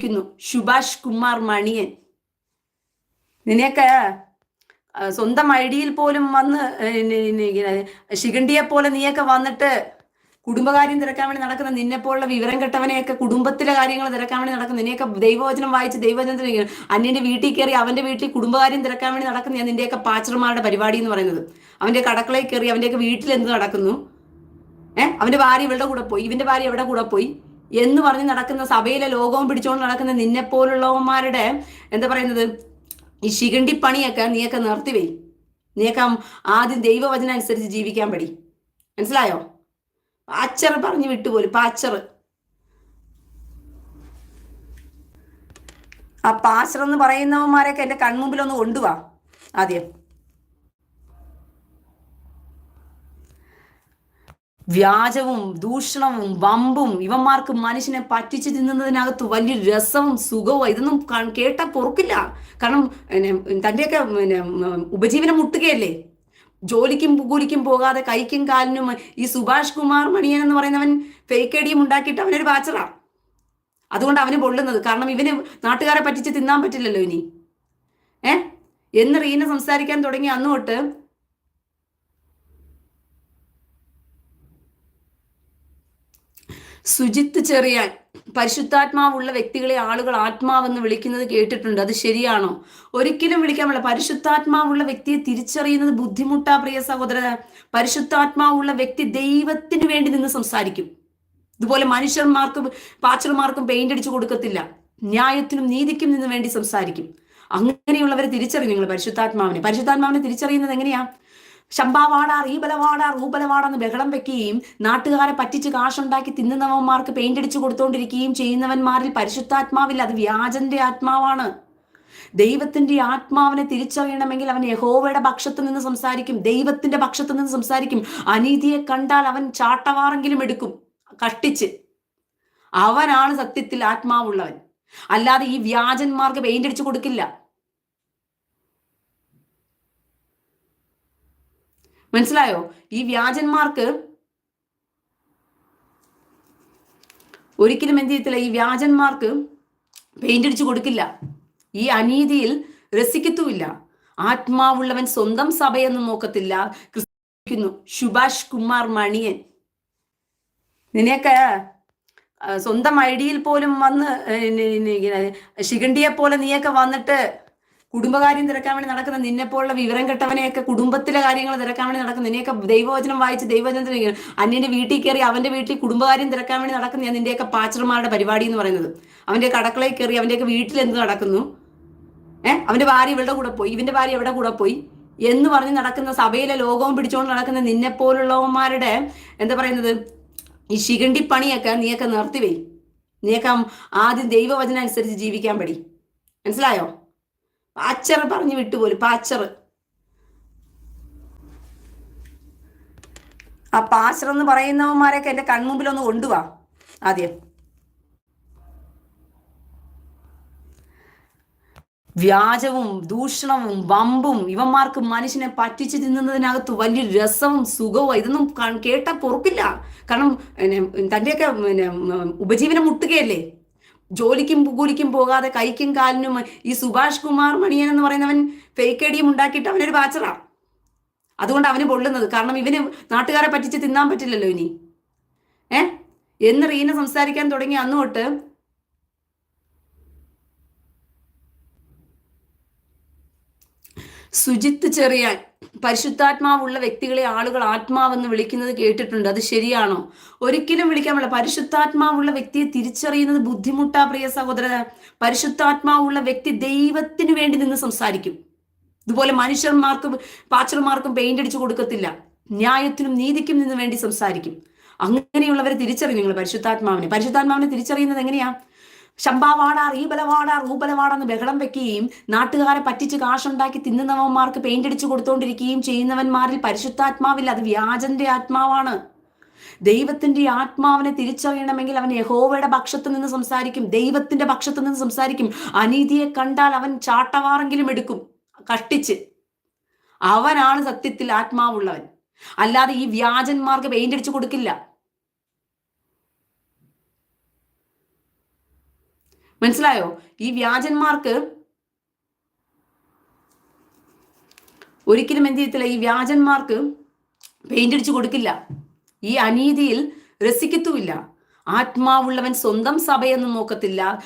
ക്കുന്നു ശുഭാഷ് കുമാർ മണിയൻ. നിന്നെയൊക്കെ സ്വന്തം ഐഡിയിൽ പോലും വന്ന് ശിഖണ്ഡിയെ പോലെ നീയൊക്കെ വന്നിട്ട് കുടുംബകാര്യം തിരക്കാൻ വേണ്ടി നടക്കുന്ന നിന്നെ പോലുള്ള വിവരം കെട്ടവനെയൊക്കെ കുടുംബത്തിലെ കാര്യങ്ങൾ തിരക്കാൻ വേണ്ടി നടക്കുന്ന നിന്നെയൊക്കെ ദൈവവചനം വായിച്ച് ദൈവവചനത്തിന് അന്യന്റെ വീട്ടിൽ കയറി അവന്റെ വീട്ടിൽ കുടുംബകാര്യം തിരക്കാൻ വേണ്ടി നടക്കുന്ന നിന്റെയൊക്കെ പാച്ചർമാരുടെ പരിപാടി എന്ന് പറയുന്നത്. അവന്റെ കടക്കളയിൽ കയറി അവന്റെയൊക്കെ വീട്ടിൽ എന്ത് നടക്കുന്നു? ഏഹ് അവന്റെ ഭാര്യ ഇവളുടെ കൂടെ പോയി. ഇവന്റെ ഭാര്യ എവിടെ കൂടെ പോയി? എന്ന് പറഞ്ഞ് നടക്കുന്ന സഭയിലെ ലോകവും പിടിച്ചുകൊണ്ട് നടക്കുന്ന നിന്നെ പോലുള്ളവന്മാരുടെ എന്താ പറയുന്നത് ഈ ശിഖണ്ഡി പണിയൊക്കെ നീയൊക്കെ നിർത്തിവേ നീയൊക്കെ ആദ്യം ദൈവവചനം അനുസരിച്ച് ജീവിക്കാൻ പടി. മനസ്സിലായോ? പാച്ചർ പറഞ്ഞു വിട്ടുപോലും പാച്ചർ ആ പാച്ചർ എന്ന് പറയുന്നവന്മാരൊക്കെ എന്റെ കൺമുമ്പിൽ ഒന്ന് കൊണ്ടുവാ ആദ്യം. വ്യാജവും ദൂഷണവും വമ്പും ഇവന്മാർക്ക് മനുഷ്യനെ പറ്റിച്ച് തിന്നുന്നതിനകത്ത് വലിയ രസവും സുഖവും ഇതൊന്നും കേട്ടാൽ കേട്ടാ പൊറുക്കില്ല. കാരണം പിന്നെ തന്റെയൊക്കെ പിന്നെ ഉപജീവനം മുട്ടുകയല്ലേ? ജോലിക്കും കൂലിക്കും പോകാതെ കൈക്കും കാലിനും ഈ സുഭാഷ് കുമാർ മണിയൻ എന്ന് പറയുന്നവൻ ഫേക്ക് ഐഡിയും ഉണ്ടാക്കിയിട്ട് അവനൊരു ബാച്ചറാ അതുകൊണ്ട് അവന് പൊള്ളുന്നത്. കാരണം ഇവന് നാട്ടുകാരെ പറ്റിച്ച് തിന്നാൻ പറ്റില്ലല്ലോ ഇനി. ഏ? എന്ന് റീന സംസാരിക്കാൻ തുടങ്ങി. അന്ന് തൊട്ട് സുജിത്ത് ചെറിയാൻ പരിശുദ്ധാത്മാവുള്ള വ്യക്തികളെ ആളുകൾ ആത്മാവെന്ന് വിളിക്കുന്നത് കേട്ടിട്ടുണ്ട്. അത് ശരിയാണോ? ഒരിക്കലും വിളിക്കാൻ പറ്റില്ല പരിശുദ്ധാത്മാവുള്ള വ്യക്തിയെ തിരിച്ചറിയുന്നത് ബുദ്ധിമുട്ടാ പ്രിയ സഹോദര പരിശുദ്ധാത്മാവുള്ള വ്യക്തി ദൈവത്തിന് വേണ്ടി നിന്ന് സംസാരിക്കും. ഇതുപോലെ മനുഷ്യന്മാർക്കും പാച്ചർമാർക്കും പെയിന്റ് അടിച്ചു കൊടുക്കത്തില്ല. ന്യായത്തിനും നീതിക്കും നിന്ന് വേണ്ടി സംസാരിക്കും. അങ്ങനെയുള്ളവരെ തിരിച്ചറിയും നിങ്ങൾ പരിശുദ്ധാത്മാവിനെ. പരിശുദ്ധാത്മാവിനെ തിരിച്ചറിയുന്നത് എങ്ങനെയാ? ശമ്പാവാട റീബലവാട റൂബലവാട എന്ന് ബഹളം വെക്കുകയും നാട്ടുകാരെ പറ്റിച്ച് കാശുണ്ടാക്കി തിന്നുന്നവന്മാർക്ക് പെയിന്റ് അടിച്ചു കൊടുത്തോണ്ടിരിക്കുകയും ചെയ്യുന്നവന്മാരിൽ പരിശുദ്ധാത്മാവില്ല അത് വ്യാജന്റെ ആത്മാവാണ്. ദൈവത്തിന്റെ ആത്മാവിനെ തിരിച്ചറിയണമെങ്കിൽ അവൻ യഹോവയുടെ പക്ഷത്തു നിന്ന് സംസാരിക്കും ദൈവത്തിന്റെ പക്ഷത്തു നിന്ന് സംസാരിക്കും. അനീതിയെ കണ്ടാൽ അവൻ ചാട്ടവാറെങ്കിലും എടുക്കും കഷ്ടിച്ച്. അവനാണ് സത്യത്തിൽ ആത്മാവുള്ളവൻ. അല്ലാതെ ഈ വ്യാജന്മാർക്ക് പെയിന്റ് അടിച്ചു കൊടുക്കില്ല. മനസ്സിലായോ? ഈ വ്യാജന്മാർക്ക് ഒരിക്കലും എന്ത് ചെയ്യത്തില്ല. ഈ വ്യാജന്മാർക്ക് പെയിന്റ് അടിച്ചു കൊടുക്കില്ല. ഈ അനീതിയിൽ രസിക്കത്തുമില്ല. ആത്മാവുള്ളവൻ സ്വന്തം സഭയൊന്നും നോക്കത്തില്ല. ക്രിസ്തു സുഭാഷ് കുമാർ മണിയൻ. നിന്നെയൊക്കെ സ്വന്തം ഐഡിയിൽ പോലും വന്ന് ശിഖണ്ഡിയെ പോലെ നീയൊക്കെ വന്നിട്ട് കുടുംബകാര്യം തിരക്കാൻ വേണ്ടി നടക്കുന്ന നിന്നെ പോലുള്ള വിവരം കെട്ടവനെയൊക്കെ കുടുംബത്തിലെ കാര്യങ്ങൾ തിരക്കാൻ വേണ്ടി നടക്കുന്ന നിന്നെയൊക്കെ ദൈവവചനം വായിച്ച് ദൈവവചനത്തിൽ അന്യന്റെ വീട്ടിൽ കയറി അവന്റെ വീട്ടിൽ കുടുംബകാര്യം തിരക്കാൻ വേണ്ടി നടക്കുന്ന ഞാൻ നിന്റെയൊക്കെ പാച്ചർമാരുടെ പരിപാടി എന്ന് പറയുന്നത്. അവന്റെ കടക്കളയിൽ കയറി അവന്റെയൊക്കെ വീട്ടിൽ എന്ത് നടക്കുന്നു? ഏഹ് അവന്റെ ഭാര്യ ഇവളുടെ കൂടെ പോയി. ഇവന്റെ ഭാര്യ എവിടെ കൂടെ പോയി? എന്ന് പറഞ്ഞ് നടക്കുന്ന സഭയിലെ ലോകവും പിടിച്ചുകൊണ്ട് നടക്കുന്ന നിന്നെ പോലുള്ളവന്മാരുടെ എന്താ പറയുന്നത്? ഈ ശിഖണ്ഡി പണിയൊക്കെ നീയൊക്കെ നിർത്തിവെയ്. നീയൊക്കെ ആദ്യം ദൈവവചനം അനുസരിച്ച് ജീവിക്കാൻ പടി. മനസ്സിലായോ? പാച്ചർ പറഞ്ഞു വിട്ടുപോലും പാച്ചർ ആ പാച്ചർ എന്ന് പറയുന്നവന്മാരൊക്കെ എന്റെ കൺമുമ്പിൽ ഒന്ന് കൊണ്ടുവാ ആദ്യം. വ്യാജവും ദൂഷണവും വമ്പും ഇവന്മാർക്ക് മനുഷ്യനെ പറ്റിച്ചു തിന്നുന്നതിനകത്ത് വലിയ രസവും സുഖവും ഇതൊന്നും കേട്ടാൽ കേട്ടാ പൊറുക്കില്ല. കാരണം തന്റെയൊക്കെ പിന്നെ ഉപജീവനം മുട്ടുകയല്ലേ? ജോലിക്കും കൂലിക്കും പോകാതെ കൈക്കും കാലിനും ഈ സുഭാഷ് കുമാർ മണിയൻ എന്ന് പറയുന്നവൻ ഫേക്ക് ഐഡിയും ഉണ്ടാക്കിയിട്ട് അവനൊരു ബാച്ചറാ അതുകൊണ്ട് അവന് പൊള്ളുന്നത്. കാരണം ഇവന് നാട്ടുകാരെ പറ്റിച്ച് തിന്നാൻ പറ്റില്ലല്ലോ ഇനി. ഏ? എന്ന് റീന സംസാരിക്കാൻ തുടങ്ങി. അന്ന് തൊട്ട് സുജിത്ത് ചെറിയാൻ പരിശുദ്ധാത്മാവുള്ള വ്യക്തികളെ ആളുകൾ ആത്മാവെന്ന് വിളിക്കുന്നത് കേട്ടിട്ടുണ്ട്. അത് ശരിയാണോ? ഒരിക്കലും വിളിക്കാൻ പറ്റില്ല പരിശുദ്ധാത്മാവുള്ള വ്യക്തിയെ തിരിച്ചറിയുന്നത് ബുദ്ധിമുട്ടാ പ്രിയ സഹോദര. പരിശുദ്ധാത്മാവുള്ള വ്യക്തി ദൈവത്തിന് വേണ്ടി നിന്ന് സംസാരിക്കും. ഇതുപോലെ മനുഷ്യന്മാർക്കും പാച്ചർമാർക്കും പെയിന്റ് അടിച്ചു കൊടുക്കത്തില്ല. ന്യായത്തിനും നീതിക്കും നിന്ന് വേണ്ടി സംസാരിക്കും. അങ്ങനെയുള്ളവരെ തിരിച്ചറിയും നിങ്ങൾ പരിശുദ്ധാത്മാവിനെ. പരിശുദ്ധാത്മാവിനെ തിരിച്ചറിയുന്നത് എങ്ങനെയാ? ശമ്പാവാട റീബലവാട റൂബലവാട എന്ന് ബഹളം വെക്കുകയും നാട്ടുകാരെ പറ്റിച്ച് കാശുണ്ടാക്കി തിന്നുന്നവന്മാർക്ക് പെയിന്റ് അടിച്ചു കൊടുത്തോണ്ടിരിക്കുകയും ചെയ്യുന്നവന്മാരിൽ പരിശുദ്ധാത്മാവില്ല. അത് വ്യാജന്റെ ആത്മാവാണ്. ദൈവത്തിന്റെ ആത്മാവിനെ തിരിച്ചറിയണമെങ്കിൽ അവൻ യഹോവയുടെ പക്ഷത്ത് നിന്ന് സംസാരിക്കും. ദൈവത്തിന്റെ പക്ഷത്ത് നിന്ന് സംസാരിക്കും. അനീതിയെ കണ്ടാൽ അവൻ ചാട്ടവാറെങ്കിലും എടുക്കും. കഷ്ടിച്ച്. അവനാണ് സത്യത്തിൽ ആത്മാവുള്ളവൻ. അല്ലാതെ ഈ വ്യാജന്മാർക്ക് പെയിന്റ് അടിച്ചു കൊടുക്കില്ല. മനസ്സിലായോ? ഈ വ്യാജന്മാർക്ക് ഒരിക്കലും എന്ത് ചെയ്യത്തില്ല. ഈ വ്യാജന്മാർക്ക് പെയിന്റ് അടിച്ചു കൊടുക്കില്ല. ഈ അനീതിയിൽ രസിക്കത്തുമില്ല. ആത്മാവുള്ളവൻ സ്വന്തം സഭയെന്ന് നോക്കത്തില്ല.